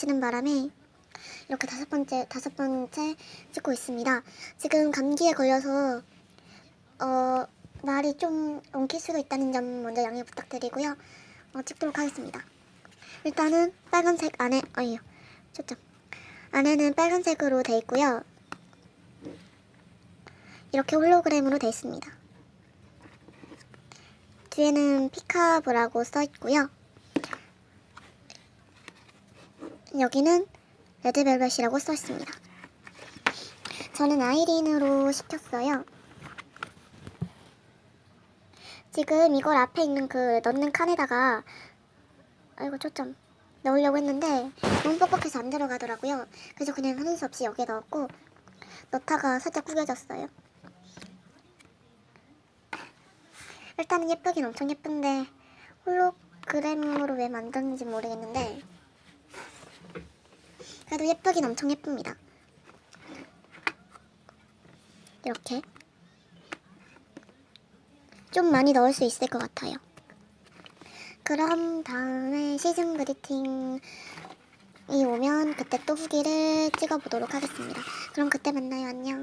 닥치는 바람에 이렇게 다섯 번째 다섯 번째 찍고 있습니다. 지금 감기에 걸려서 어 말이 좀 엉킬 수도 있다는 점 먼저 양해 부탁드리고요. 어, 찍도록 하겠습니다. 일단은 빨간색 안에 어이요 초점 안에는 빨간색으로 돼 있고요. 이렇게 홀로그램으로 돼 있습니다. 뒤에는 피카브라고 써 있고요. 여기는 레드벨벳이라고 써 있습니다. 저는 아이린으로 시켰어요. 지금 이걸 앞에 있는 그 넣는 칸에다가 아이고 초점 넣으려고 했는데 너무 뻑뻑해서 안 들어가더라고요. 그래서 그냥 하는 수 없이 여기에 넣었고 넣다가 살짝 구겨졌어요. 일단은 예쁘긴 엄청 예쁜데 홀로그램으로 왜 만드는지 모르겠는데 그래도 예쁘긴 엄청 예쁩니다. 이렇게 좀 많이 넣을 수 있을 것 같아요. 그럼 다음에 시즌 그리팅이 오면 그때 또 후기를 찍어보도록 하겠습니다. 그럼 그때 만나요. 안녕.